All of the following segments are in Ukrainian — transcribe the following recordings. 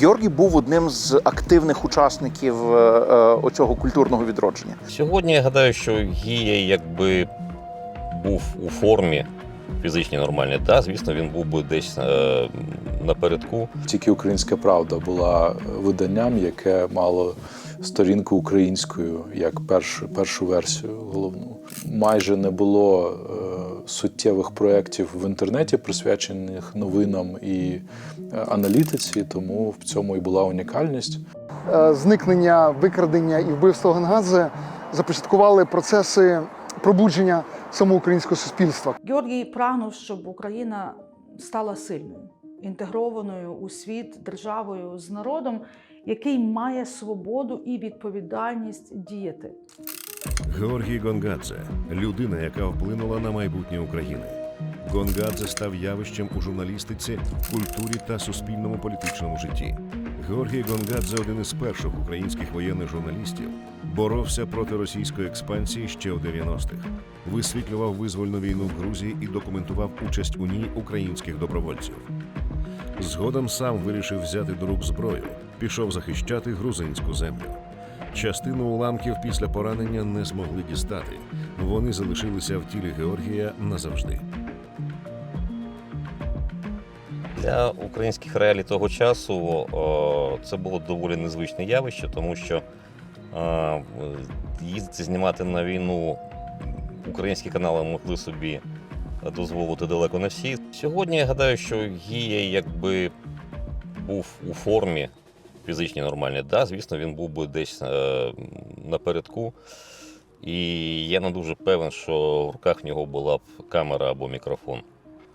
Георгій був одним з активних учасників е, е, оцього культурного відродження. Сьогодні я гадаю, що Гія, якби був у формі фізичній нормальній, да, звісно, він був би десь е, напередку. Тільки українська правда була виданням, яке мало сторінку українською як першу, першу версію головну. Майже не було е, суттєвих проєктів в інтернеті, присвячених новинам і е, аналітиці, тому в цьому і була унікальність. Е, зникнення, викрадення і вбивство Гангадзе започаткували процеси пробудження самого українського суспільства. Георгій прагнув, щоб Україна стала сильною, інтегрованою у світ державою з народом, який має свободу і відповідальність діяти. Георгій Гонгадзе людина, яка вплинула на майбутнє України. Гонгадзе став явищем у журналістиці, культурі та суспільному політичному житті. Георгій Гонгадзе один із перших українських воєнних журналістів, боровся проти російської експансії ще у 90-х, висвітлював визвольну війну в Грузії і документував участь у ній українських добровольців. Згодом сам вирішив взяти до рук зброю, пішов захищати грузинську землю. Частину уламків після поранення не змогли дістати. Вони залишилися в тілі Георгія назавжди. Для українських реалій того часу це було доволі незвичне явище, тому що їздити знімати на війну українські канали могли собі дозволити далеко не всі. Сьогодні я гадаю, що Гія, якби був у формі фізичній нормальній, да, звісно, він був би десь е, напередку. І я не дуже певен, що в руках в нього була б камера або мікрофон.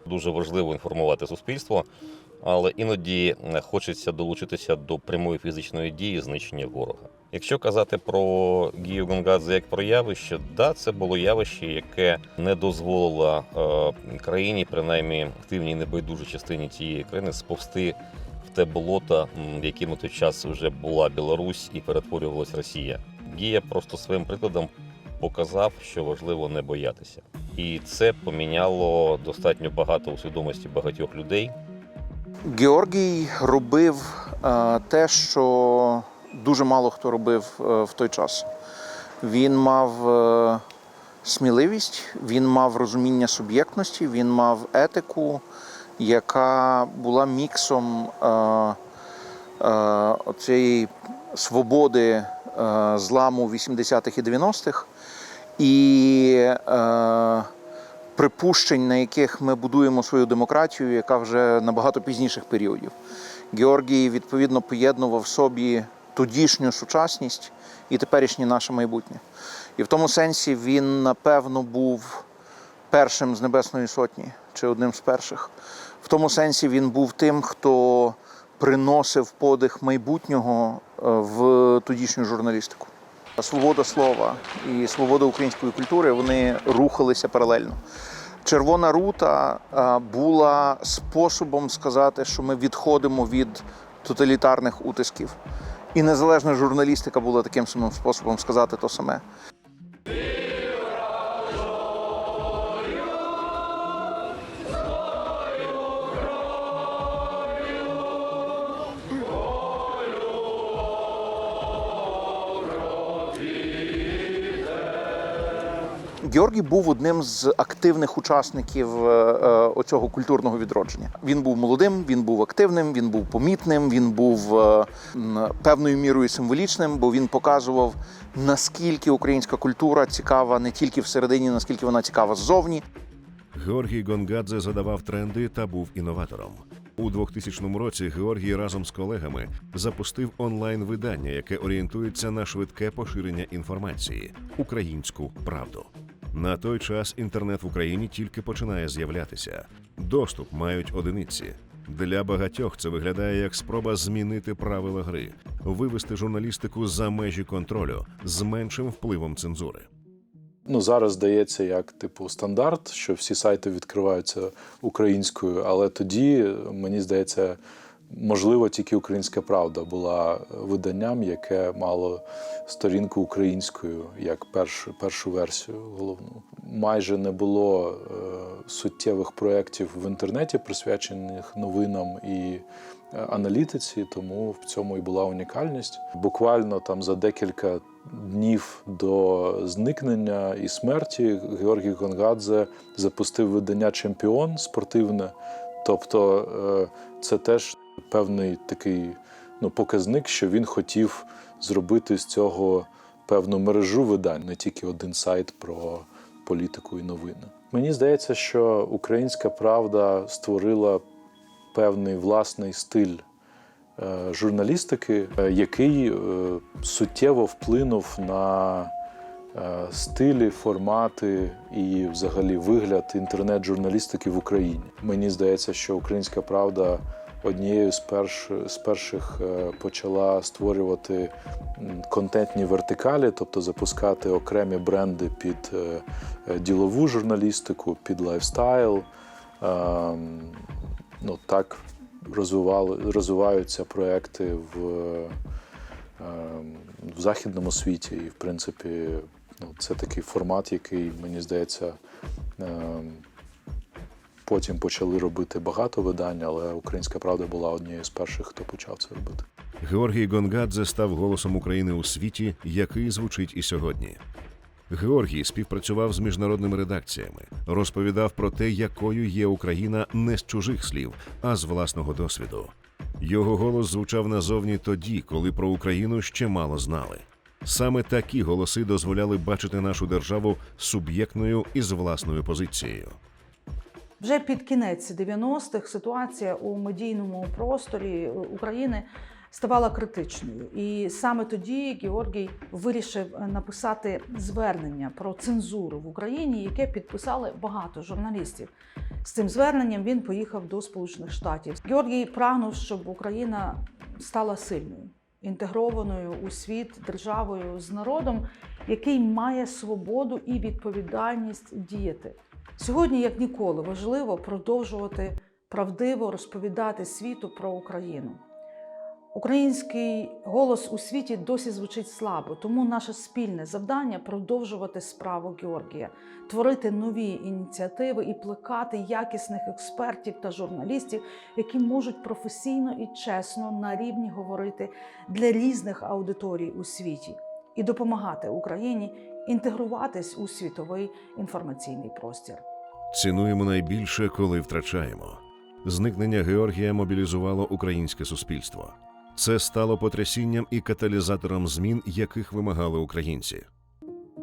Дуже важливо інформувати суспільство, але іноді е, хочеться долучитися до прямої фізичної дії знищення ворога. Якщо казати про Гію Гонгадзе як про явище, да, це було явище, яке не дозволило е, країні, принаймні активній небайдужій частині цієї країни, сповзти в те болото, в яким у той час вже була Білорусь і перетворювалась Росія. Гія просто своїм прикладом показав, що важливо не боятися. І це поміняло достатньо багато у свідомості багатьох людей. Георгій робив е, те, що дуже мало хто робив е, в той час. Він мав е, сміливість, він мав розуміння суб'єктності, він мав етику, яка була міксом е, е, оцієї свободи е, зламу 80-х і 90-х і припущень, на яких ми будуємо свою демократію, яка вже набагато пізніших періодів. Георгій відповідно поєднував в собі тодішню сучасність і теперішнє наше майбутнє. І в тому сенсі він, напевно, був першим з Небесної Сотні чи одним з перших. В тому сенсі він був тим, хто приносив подих майбутнього е, в тодішню журналістику. Свобода слова і свобода української культури вони рухалися паралельно. Червона рута е, була способом сказати, що ми відходимо від тоталітарних утисків. І незалежна журналістика була таким самим способом сказати то саме. Георгій був одним з активних учасників е, е, оцього культурного відродження. Він був молодим, він був активним, він був помітним, він був е, певною мірою символічним, бо він показував наскільки українська культура цікава не тільки всередині, наскільки вона цікава ззовні. Георгій Гонгадзе задавав тренди та був інноватором. У 2000 році Георгій разом з колегами запустив онлайн-видання, яке орієнтується на швидке поширення інформації українську правду. На той час інтернет в Україні тільки починає з'являтися. Доступ мають одиниці. Для багатьох це виглядає як спроба змінити правила гри, вивести журналістику за межі контролю з меншим впливом цензури. Ну зараз здається як типу стандарт, що всі сайти відкриваються українською, але тоді мені здається, можливо, тільки українська правда була виданням, яке мало сторінку українською як першу, першу версію головну. Майже не було е, суттєвих проєктів в інтернеті, присвячених новинам і е, аналітиці, тому в цьому і була унікальність. Буквально там за декілька днів до зникнення і смерті Георгій Гонгадзе запустив видання Чемпіон спортивне. Тобто е, це теж певний такий ну, показник, що він хотів зробити з цього певну мережу видань, не тільки один сайт про політику і новини. Мені здається, що українська правда створила певний власний стиль е, журналістики, е, який е, суттєво вплинув на стилі, формати і взагалі вигляд інтернет-журналістики в Україні. Мені здається, що українська правда однією з, перш, з перших е, почала створювати контентні вертикалі, тобто запускати окремі бренди під е, е, ділову журналістику, під лайфстайл. Ем, Ну, так розвивали, розвиваються проекти в, ем, в західному світі. І, в принципі, ну, це такий формат, який, мені здається, ем, потім почали робити багато видань, але Українська правда була однією з перших, хто почав це робити. Георгій Гонгадзе став голосом України у світі, який звучить і сьогодні. Георгій співпрацював з міжнародними редакціями, розповідав про те, якою є Україна не з чужих слів, а з власного досвіду. Його голос звучав назовні тоді, коли про Україну ще мало знали. Саме такі голоси дозволяли бачити нашу державу суб'єктною і з власною позицією. Вже під кінець 90-х ситуація у медійному просторі України ставала критичною. І саме тоді Георгій вирішив написати звернення про цензуру в Україні, яке підписали багато журналістів. З цим зверненням він поїхав до Сполучених Штатів. Георгій прагнув, щоб Україна стала сильною, інтегрованою у світ державою з народом, який має свободу і відповідальність діяти. Сьогодні, як ніколи, важливо продовжувати правдиво розповідати світу про Україну. Український голос у світі досі звучить слабо, тому наше спільне завдання продовжувати справу Георгія, творити нові ініціативи і плекати якісних експертів та журналістів, які можуть професійно і чесно на рівні говорити для різних аудиторій у світі і допомагати Україні інтегруватись у світовий інформаційний простір. Цінуємо найбільше, коли втрачаємо. Зникнення Георгія мобілізувало українське суспільство. Це стало потрясінням і каталізатором змін, яких вимагали українці.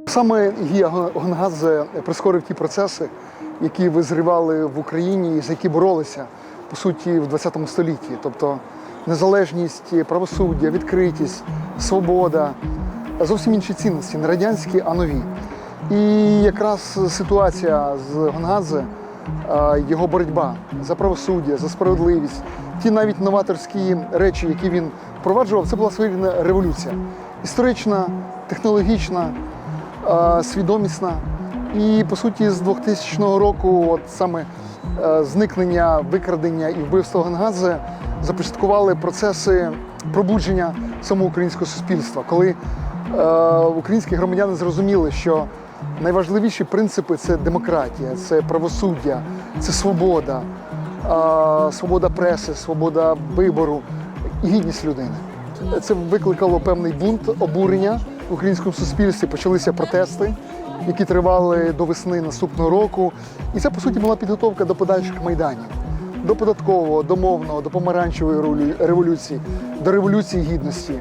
Саме Гія Гонгадзе прискорив ті процеси, які визрівали в Україні і за які боролися по суті в ХХ столітті. Тобто незалежність, правосуддя, відкритість, свобода, зовсім інші цінності, не радянські, а нові. І якраз ситуація з Гонгадзе, е, його боротьба за правосуддя, за справедливість, ті навіть новаторські речі, які він впроваджував, це була своєрідна революція. Історична, технологічна, е, свідомісна. І по суті, з 2000 року, от саме е, зникнення, викрадення і вбивство Гонгадзе започаткували процеси пробудження самого українського суспільства, коли українські громадяни зрозуміли, що найважливіші принципи це демократія, це правосуддя, це свобода, е, свобода преси, свобода вибору і гідність людини. Це викликало певний бунт, обурення в українському суспільстві. Почалися протести, які тривали до весни наступного року. І це, по суті, була підготовка до подальших майданів, до податкового, до мовного, до помаранчевої революції, до революції гідності.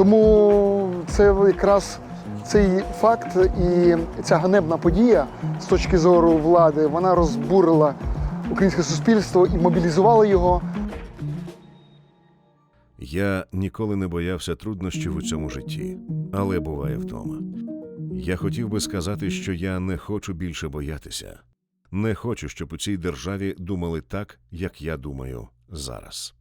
Тому це якраз цей факт і ця ганебна подія з точки зору влади, вона розбурила українське суспільство і мобілізувала його. Я ніколи не боявся труднощів у цьому житті, але буває втома. Я хотів би сказати, що я не хочу більше боятися. Не хочу, щоб у цій державі думали так, як я думаю зараз.